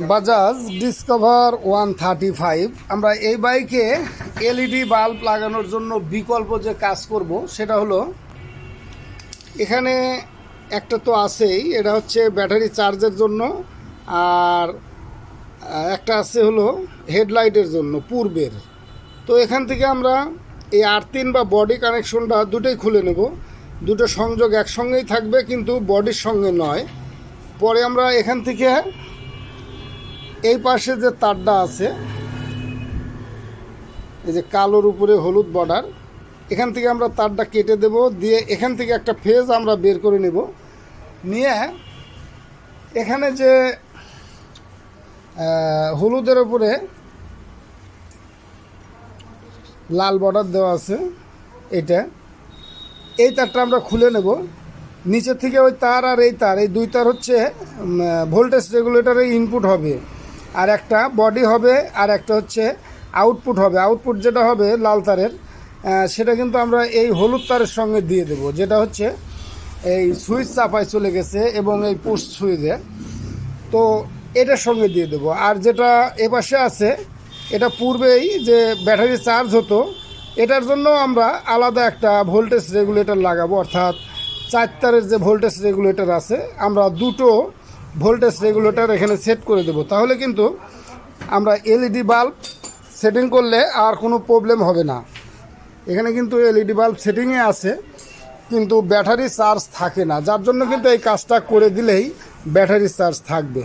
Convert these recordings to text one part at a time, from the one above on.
Bajaj discover one thirty five. আমরা এই বাইকে এলইডি বাল্ব লাগানোর জন্য বিকল্প যে কাজ করব, সেটা হলো, এখানে একটা তো আছেই, এটা হচ্ছে ব্যাটারি চার্জের জন্য, আর একটা আছে হলো হেডলাইটের জন্য, পূর্বের। তো এখান থেকে আমরা এই আর্থিন বা বডি কানেকশনটা দুটোই খুলে নেব। দুটো সংযোগ একসঙ্গেই থাকবে, কিন্তু বডির সঙ্গে নয়। পরে আমরা এখান থেকে এই পাশে যে তারটা আছে, এই যে কালোর উপরে হলুদ বর্ডার এখান থেকে আমরা তারটা কেটে দেব, দিয়ে এখান থেকে একটা ফেজ আমরা বের করে নেব। নিয়ে এখানে যে হলুদের উপরে লাল বর্ডার দেওয়া আছে, এটা। এই তারটা আমরা খুলে নেব। নিচে থেকে ওই তার আর এই তার, এই দুই তার হচ্ছে ভোল্টেজ রেগুলেটরের ইনপুট হবে। আর একটা বডি হবে, আর একটা হচ্ছে আউটপুট হবে। আউটপুট যেটা হবে লাল তারের সেটা কিন্তু আমরা এই হলুদ তারের সঙ্গে দিয়ে দেব, যেটা হচ্ছে এই সুইচ চাপায় চলে গেছে এবং এই পুশ সুইচে। তো এটার সঙ্গে দিয়ে দেবো। আর যেটা এপাশে আছে, এটা পূর্বেই যে ব্যাটারি চার্জ হতো, এটার জন্য আমরা আলাদা একটা ভোল্টেজ রেগুলেটর লাগাবো, অর্থাৎ চার তারের যে ভোল্টেজ রেগুলেটর আছে, আমরা দুটো ভোল্টেজ রেগুলেটর এখানে সেট করে দেবো। তাহলে কিন্তু আমরা এলইডি বাল্ব সেটিং করলে আর কোনো প্রবলেম হবে না। এখানে কিন্তু এলইডি বাল্ব সেটিংয়ে আছে, কিন্তু ব্যাটারি চার্জ থাকে না। যার জন্য কিন্তু এই কাজটা করে দিলেই ব্যাটারি চার্জ থাকবে।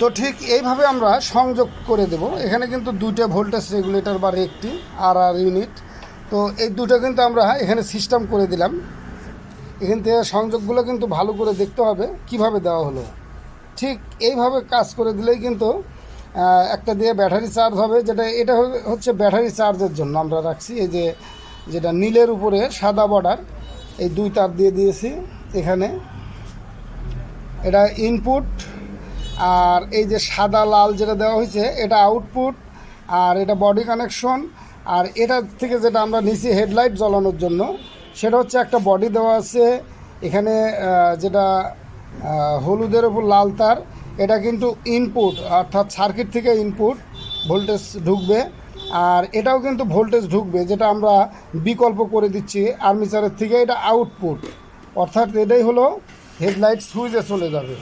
তো ঠিক এইভাবে আমরা সংযোগ করে দেব। এখানে কিন্তু দুইটা ভোল্টেজ রেগুলেটর বা একটি আর আর ইউনিট তো এই দুটো কিন্তু আমরা এখানে সিস্টেম করে দিলাম। এখান থেকে সংযোগগুলো কিন্তু ভালো করে দেখতে হবে, কীভাবে দেওয়া হলো। ঠিক এইভাবে কাজ করে দিলেই কিন্তু একটা দিয়ে ব্যাটারি চার্জ হবে, যেটা, এটা হচ্ছে ব্যাটারি চার্জের জন্য আমরা রাখছি। এই যে, যেটা নীলের উপরে সাদা বর্ডার এই দুই তার দিয়ে দিয়েছি এখানে। এটা ইনপুট আর এই যে সাদা লাল যেটা দেওয়া হয়েছে, এটা আউটপুট আর এটা বডি কানেকশন আর এটা থেকে যেটা আমরা নিচে হেডলাইট জ্বালানোর জন্য সেটা হচ্ছে একটা বডি দেওয়া আছে, এখানে যেটা হলুদের ওপর লাল তার, এটা কিন্তু ইনপুট অর্থাৎ সার্কিট থেকে ইনপুট ভোল্টেজ ঢুকবে, আর এটাও কিন্তু ভোল্টেজ ঢুকবে, যেটা আমরা বিকল্প করে দিচ্ছি আর্মিচারের থেকে, এটা আউটপুট অর্থাৎ এটাই হলো হেডলাইট সুইচে চলে যাবে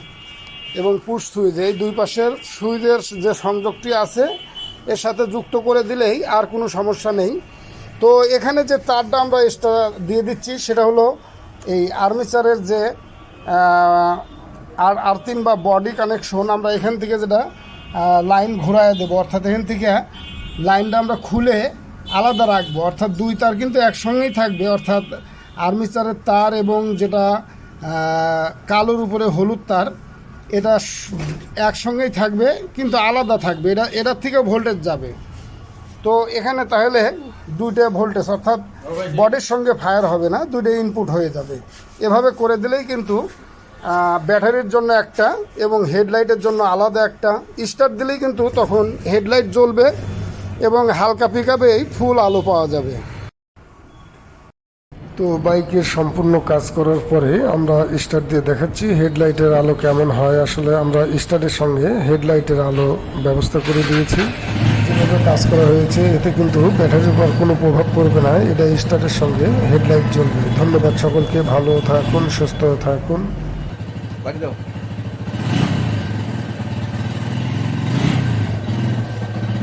এবং পুশ সুইচ, এই দুই পাশের সুইচের যে সংযোগটি আছে, এর সাথে যুক্ত করে দিলেই আর কোনো সমস্যা নেই। তো এখানে যে তারটা আমরা এক্সট্রা দিয়ে দিচ্ছি, সেটা হলো এই আর্মিচারের যে আর আর্থিন বা বডি কানেকশন আমরা এখান থেকে যেটা লাইন ঘোরায় দেবো। অর্থাৎ এখান থেকে লাইনটা আমরা খুলে আলাদা রাখব। অর্থাৎ দুই তার কিন্তু একসঙ্গেই থাকবে। অর্থাৎ আর্মিচারের তার এবং যেটা কালোর উপরে হলুদ তার, এটা একসঙ্গেই থাকবে, কিন্তু আলাদা থাকবে। এটা, এটার থেকেও ভোল্টেজ যাবে। তো এখানে তাহলে দুইটা ভোল্টেজ অর্থাৎ বডির সঙ্গে ফায়ার হবে না, দুইটা ইনপুট হয়ে যাবে। এভাবে করে দিলেই কিন্তু ব্যাটারির জন্য একটা এবং হেডলাইটের জন্য আলাদা একটা। স্টার্ট দিলেই কিন্তু তখন হেডলাইট জ্বলবে এবং হালকা পিকাপেই ফুল আলো পাওয়া যাবে। তো বাইকের সম্পূর্ণ কাজ করার পরে আমরা স্টার্ট দিয়ে দেখাচ্ছি হেডলাইটের আলো কেমন হয়। আসলে আমরা স্টার্টের সঙ্গে হেডলাইটের আলো ব্যবস্থা করে দিয়েছি। যেভাবে কাজ করা হয়েছে। এতে কিন্তু ব্যাটারির উপর কোনো প্রভাব পড়বে না। এটা স্টার্টের সঙ্গে হেডলাইট জ্বলবে। ধন্যবাদ সকলকে। ভালো থাকুন, সুস্থ থাকুন।